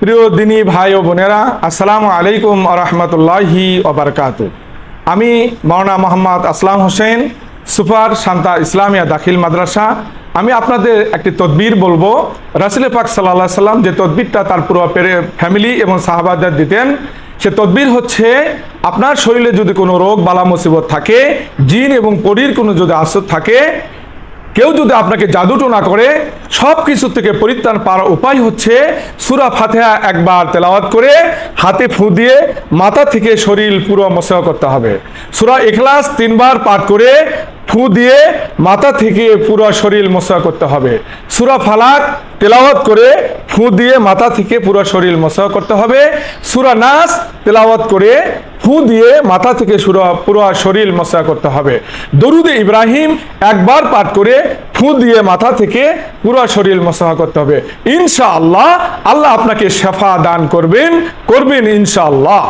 প্রিয় দিনী ভাই ও বোনেরা, আসসালামু আলাইকুম রহমতুল্লাহি ওবরকাত আমি মৌলানা মোহাম্মদ আসলাম হোসেন, সুপার শান্তা ইসলামিয়া দাখিল মাদ্রাসা। আমি আপনাদের একটি তদবির বলব। রাসুল পাক সাল্লাহ সাল্লাম যে তদবিরটা তার পুরো পেরে ফ্যামিলি এবং সাহাবাদের দিতেন, সে তদবির হচ্ছে, আপনার শরীরে যদি কোনো রোগ, বালা, মুসিবত থাকে, জিন এবং পরির কোনো যদি আসর থাকে কেউ যদি আপনাকে জাদুটো না করে সব কিছু থেকে পরিত্রাণ পাওয়ার উপায় হচ্ছে সুরা ফাতেহা একবার তেলাওয়াত করে হাতে ফু দিয়ে মাথা থেকে শরীর পুরো মশা করতে হবে। সুরা এখলাস তিনবার পাঠ করে ফু দিয়ে মাথা থেকে পুরো শরীর মশা করতে হবে। সুরা ফালাক তেলাওয়াত করে ফু দিয়ে মাথা থেকে পুরো শরীর মশা করতে হবে। সুরা নাস তেলাওয়াত করে ফু দিয়ে মাথা থেকে শুরু পুরো শরীর মশা করতে হবে। দরুদে ইব্রাহিম একবার পাঠ করে ফু দিয়ে মাথা থেকে পুরো শরীর মশা করতে হবে। ইনশাআল্লাহ, আল্লাহ আপনাকে শেফা দান করবেন করবেন ইনশাআল্লাহ।